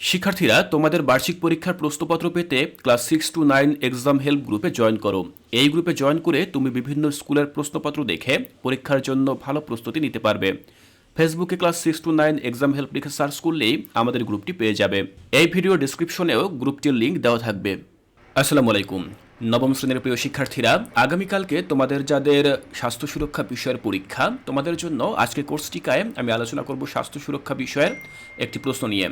শিক্ষার্থীরা তোমাদের বার্ষিক পরীক্ষার প্রশ্নপত্র পেতে class six to nine exam help গ্রুপে জয়েন করো। এই গ্রুপে জয়েন করে তুমি বিভিন্ন স্কুলের প্রশ্নপত্র দেখে পরীক্ষার জন্য ভালো প্রস্তুতি নিতে পারবে। ফেসবুকে class six to nine exam help লিখে সার্চ করলেই আমাদের গ্রুপটি পেয়ে যাবে। এই ভিডিও ডিসক্রিপশনেও গ্রুপটির লিঙ্ক দেওয়া থাকবে। আসসালামু আলাইকুম। নবম শ্রেণির প্রিয় শিক্ষার্থীরা, আগামীকালকে তোমাদের যাদের স্বাস্থ্য সুরক্ষা বিষয়ের পরীক্ষা, তোমাদের জন্য আজকে কোর্স টিকায় আমি আলোচনা করব স্বাস্থ্য সুরক্ষা বিষয়ের একটি প্রশ্ন নিয়ে।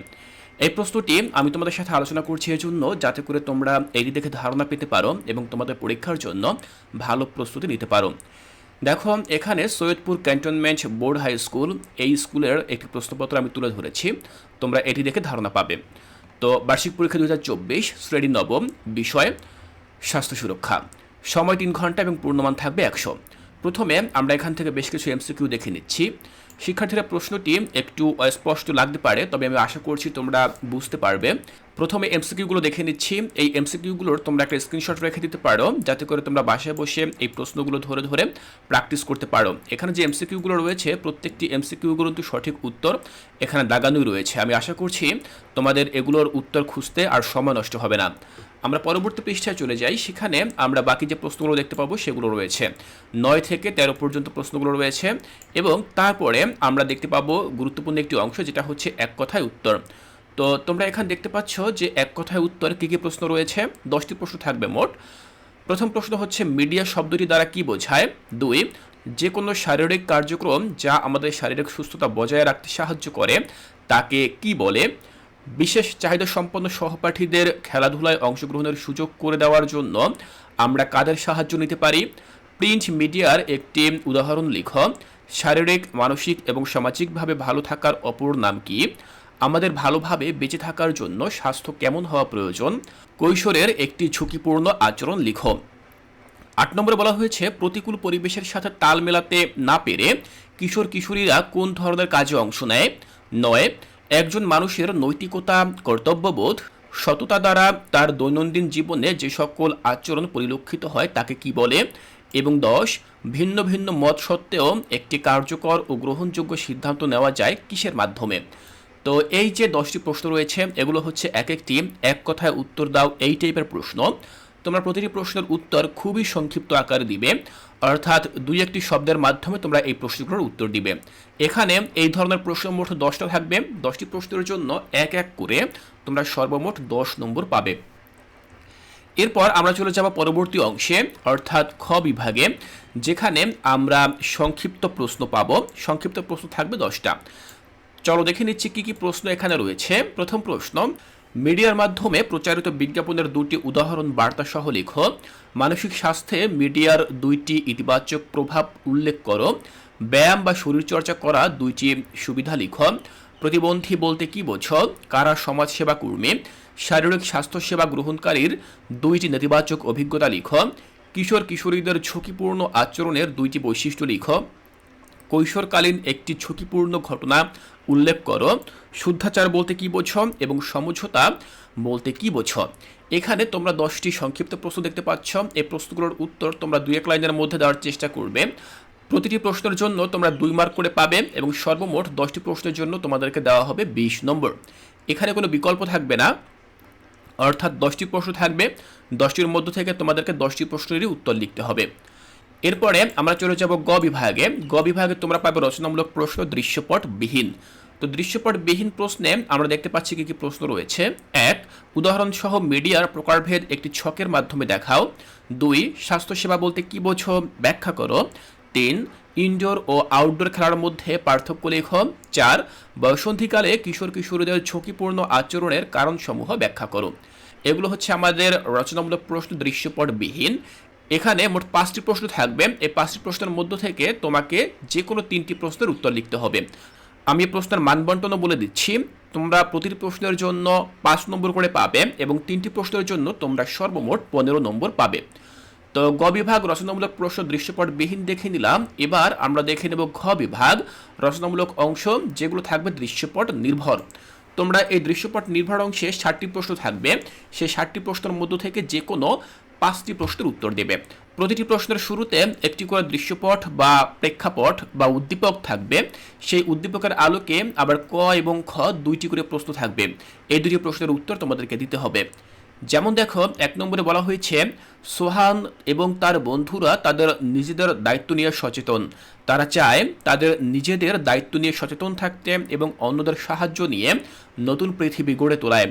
এই প্রশ্নটি আমি তোমাদের সাথে আলোচনা করছি এই জন্য যাতে করে তোমরা এটি দেখে ধারণা পেতে পারো এবং তোমাদের পরীক্ষার জন্য ভালো প্রস্তুতি নিতে পারো। দেখো, এখানে Saidpur cantonment board high school, এই স্কুলের একটি প্রশ্নপত্র আমি তুলে ধরেছি। তোমরা এটি দেখে ধারণা পাবে। তো বার্ষিক পরীক্ষা দু হাজার চব্বিশ, শ্রেণি নবম, বিষয়, স্বাস্থ্য সুরক্ষা। সময় তিন ঘণ্টা এবং পূর্ণমান থাকবে একশো। প্রথমে আমরা এখান থেকে বেশ কিছু এমসিকিউ দেখে নিচ্ছি। শিক্ষার্থীরা প্রশ্নটি একটু অস্পষ্ট লাগতে পারে, তবে আমি আশা করছি তোমরা বুঝতে পারবে। প্রথমে এমসিকিউগুলো দেখে নিচ্ছি। এই এমসিকিউগুলোর তোমরা একটা স্ক্রিনশট রেখে দিতে পারো, যাতে করে তোমরা বাসায় বসে এই প্রশ্নগুলো ধরে ধরে প্র্যাকটিস করতে পারো। এখানে যে এমসিকিউগুলো রয়েছে, প্রত্যেকটি এমসিকিউগুলো কিন্তু সঠিক উত্তর এখানে দাগানোই রয়েছে। আমি আশা করছি তোমাদের এগুলোর উত্তর খুঁজতে আর সময় নষ্ট হবে না। আমরা পরবর্তী পৃষ্ঠায় চলে যাই। সেখানে আমরা বাকি যে প্রশ্নগুলো দেখতে পাবো সেগুলো রয়েছে। নয় থেকে তেরো পর্যন্ত প্রশ্নগুলো রয়েছে এবং তারপরে আমরা দেখতে পাবো গুরুত্বপূর্ণ একটি অংশ যেটা হচ্ছে এক কথায় উত্তর। তো তোমরা এখানে দেখতে পাচ্ছ যে এক কথায় উত্তর কী কী প্রশ্ন রয়েছে? দশটি প্রশ্ন থাকবে মোট। প্রথম প্রশ্ন হচ্ছে, মিডিয়া শব্দটি দ্বারা কি বোঝায়? দুই, যে কোনো শারীরিক কার্যক্রম যা আমাদের শারীরিক সুস্থতা বজায় রাখতে সাহায্য করে, তাকে কি বলে? বিশেষ চাহিদা সম্পন্ন সহপাঠীদের খেলাধুলায় অংশগ্রহণের সুযোগ করে দেওয়ার জন্য আমরা কাদের সাহায্য নিতে পারি? প্রিন্ট মিডিয়ার একটি উদাহরণ লিখ। শারীরিক, মানসিক এবং সামাজিকভাবে ভালো থাকার অপর নাম কি? আমাদের ভালোভাবে বেঁচে থাকার জন্য স্বাস্থ্য কেমন হওয়া প্রয়োজন? কৈশোরের একটি ঝুঁকিপূর্ণ আচরণ লিখো। আট নম্বরে বলা হয়েছে, প্রতিকূল পরিবেশের সাথে তাল মেলাতে না পেরে কিশোর কিশোরীরা কোন ধরনের কাজে অংশ নেয়? নয় একজন মানুষের নৈতিকতা, কর্তব্যবোধ, সততা দ্বারা তার দৈনন্দিন জীবনে যে সকল আচরণ পরিলক্ষিত হয় তাকে কি বলে? এবং দশ, ভিন্ন ভিন্ন মত সত্ত্বেও একটি কার্যকর ও গ্রহণযোগ্য সিদ্ধান্ত নেওয়া যায় কিসের মাধ্যমে? তো এই যে দশটি প্রশ্ন রয়েছে, এগুলো হচ্ছে এক একটি এক কথায় উত্তর দাও এই টাইপের প্রশ্ন। তোমরা প্রতিটি প্রশ্নের উত্তর খুবই সংক্ষিপ্ত আকারে দিবে। অর্থাৎ দুই একটি শব্দের মাধ্যমে তোমরা এই প্রশ্নগুলোর উত্তর দিবে। এখানে এই ধরনের প্রশ্ন মোট দশটা থাকবে। দশটি প্রশ্নের জন্য এক এক করে তোমরা সর্বমোট দশ নম্বর পাবে। এরপর আমরা চলে যাব পরবর্তী অংশে, অর্থাৎ খ বিভাগে, যেখানে আমরা সংক্ষিপ্ত প্রশ্ন পাব। সংক্ষিপ্ত প্রশ্ন থাকবে দশটা। চলো দেখে নিচ্ছি কি কি প্রশ্ন এখানে রয়েছে। প্রথম প্রশ্ন মিডিয়ার মাধ্যমে প্রচারিত বিজ্ঞাপনের দুটি উদাহরণ বার্তা সহ লেখো, মানসিক স্বাস্থ্যে মিডিয়ার দুইটি ইতিবাচক প্রভাব উল্লেখ করো, ব্যায়াম বা শরীরচর্চা করা দুইটি সুবিধা লিখো, প্রতিবন্ধী বলতে কি বোঝো, কারা সমাজসেবা কর্মী, শারীরিক স্বাস্থ্যসেবা গ্রহণকারীর দুইটি নেতিবাচক অভিজ্ঞতা লিখো কিশোর কিশোরীদের ঝুঁকিপূর্ণ আচরণের দুইটি বৈশিষ্ট্য লিখো। কৈশোরকালীন একটি ঝুঁকিপূর্ণ ঘটনা উল্লেখ করো। শুদ্ধাচার বলতে কি বোঝো এবং সমঝোতা বলতে কি বোঝো? এখানে তোমরা দশটি সংক্ষিপ্ত প্রশ্ন দেখতে পাচ্ছ। এই প্রশ্নগুলোর উত্তর তোমরা দুই এক লাইনের মধ্যে দেওয়ার চেষ্টা করবে। প্রতিটি প্রশ্নের জন্য তোমরা দুই মার্ক করে পাবে এবং সর্বমোট দশটি প্রশ্নের জন্য তোমাদেরকে দেওয়া হবে বিশ নম্বর। এখানে কোনো বিকল্প থাকবে না। অর্থাৎ দশটি প্রশ্ন থাকবে। দশটির মধ্য থেকে তোমাদেরকে দশটি প্রশ্নেরই উত্তর লিখতে হবে। এরপরে আমরা চলে যাব গ বিভাগে। গ বিভাগে তোমরা পাবে রচনামূলক প্রশ্ন, দৃশ্যপট বিহীন। তো দৃশ্যপট বিহীন প্রশ্নে আমরা দেখতে পাচ্ছি কি কি প্রশ্ন রয়েছে। এক, উদাহরণসহ মিডিয়ার প্রকারভেদ একটি ছকের মাধ্যমে দেখাও। দুই, স্বাস্থ্যসেবা বলতে কি বোঝো, ব্যাখ্যা করো। তিন, ইনডোর ও আউটডোর খেলার মধ্যে পার্থক্য লেখ। চার বয়সন্ধিকালে কিশোর কিশোরীদের ঝুঁকিপূর্ণ আচরণের কারণসমূহ ব্যাখ্যা করো। এগুলো হচ্ছে আমাদের রচনামূলক প্রশ্ন, দৃশ্যপট বিহীন। এখানে মোট পাঁচটি প্রশ্ন থাকবে। এই পাঁচটি প্রশ্নের মধ্য থেকে তোমাকে যে কোনো তিনটি প্রশ্নের উত্তর লিখতে হবে। আমি প্রশ্নের মানবন্টনও বলে দিচ্ছি। তোমরা প্রতিটি প্রশ্নের জন্য পাঁচ নম্বর করে পাবে এবং তিনটি প্রশ্নের জন্য তোমরা সর্বমোট পনেরো নম্বর পাবে। তো গ বিভাগ রচনামূলক প্রশ্ন দৃশ্যপট বিহীন দেখে নিলাম। এবার আমরা দেখে নেব ঘ বিভাগ রচনামূলক অংশ যেগুলো থাকবে দৃশ্যপট নির্ভর। তোমরা এই দৃশ্যপট নির্ভর অংশে ষাটটি প্রশ্ন থাকবে। সেই ষাটটি প্রশ্নের মধ্য থেকে যে কোনো পাঁচটি প্রশ্নের উত্তর দেবে। প্রতিটি প্রশ্নের শুরুতে একটি করে দৃশ্যপট বা প্রেক্ষাপট বা উদ্দীপক থাকবে। সেই উদ্দীপকের আলোকে আবার ক এবং খ দুইটি করে প্রশ্ন থাকবে। এই দুটি প্রশ্নের উত্তর তোমাদেরকে দিতে হবে। যেমন দেখো, এক নম্বরে বলা হয়েছে, সোহান এবং তার বন্ধুরা তাদের নিজেদের দায়িত্ব নিয়ে সচেতন। তারা চায় তাদের নিজেদের দায়িত্ব নিয়ে সচেতন থাকতে এবং অন্যদের সাহায্য নিয়ে নতুন পৃথিবী গড়ে তোলায়।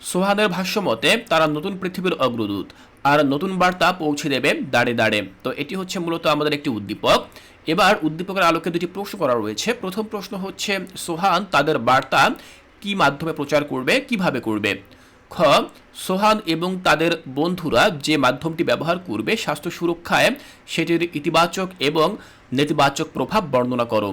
সোহানের ভাষ্য মতে, তারা নতুন পৃথিবীর অগ্রদূত। আর নতুন বার্তা পৌঁছে দেবে দাঁড়ে দাঁড়ে। তো এটি হচ্ছে মূলত আমাদের একটি উদ্দীপক। এবার উদ্দীপকের আলোকে দুটি প্রশ্ন করা রয়েছে। প্রথম প্রশ্ন হচ্ছে, সোহান তাদের বার্তা কি মাধ্যমে প্রচার করবে, কীভাবে করবে? খ, সোহান এবং তাদের বন্ধুরা যে মাধ্যমটি ব্যবহার করবে, স্বাস্থ্য সুরক্ষায় সেটির ইতিবাচক এবং নেতিবাচক প্রভাব বর্ণনা করো।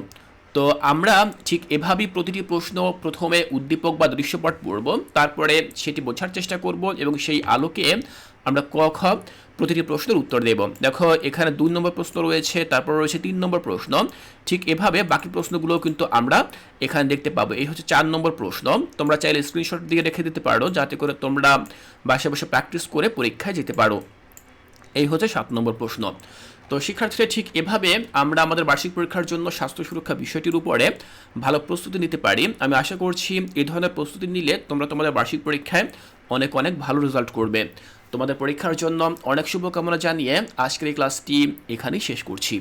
তো আমরা ঠিক এভাবেই প্রতিটি প্রশ্ন প্রথমে উদ্দীপক বা দৃশ্যপট পড়ব, তারপরে সেটি বোঝার চেষ্টা করব এবং সেই আলোকে আমরা ক, খ প্রতিটি প্রশ্নের উত্তর দেব। দেখো, এখানে দুই নম্বর প্রশ্ন রয়েছে, তারপর রয়েছে তিন নম্বর প্রশ্ন। ঠিক এভাবে বাকি প্রশ্নগুলোও কিন্তু আমরা এখানে দেখতে পাবো। এই হচ্ছে চার নম্বর প্রশ্ন। তোমরা চাইলে স্ক্রিনশট দিয়ে রেখে দিতে পারো, যাতে করে তোমরা বাসায় বসে প্র্যাকটিস করে পরীক্ষায় যেতে পারো। এই হচ্ছে সাত নম্বর প্রশ্ন। তো শিক্ষার্থীরা ঠিক এভাবে আমরা আমাদের বার্ষিক পরীক্ষার জন্য স্বাস্থ্য সুরক্ষা বিষয়টির উপরে ভালো প্রস্তুতি নিতে পারি। আমি আশা করছি এই ধরনের প্রস্তুতি নিলে তোমরা তোমাদের বার্ষিক পরীক্ষায় অনেক অনেক ভালো রেজাল্ট করবে। তোমাদের পরীক্ষার জন্য অনেক শুভকামনা জানিয়ে আজকের এই ক্লাসটি এখানেই শেষ করছি।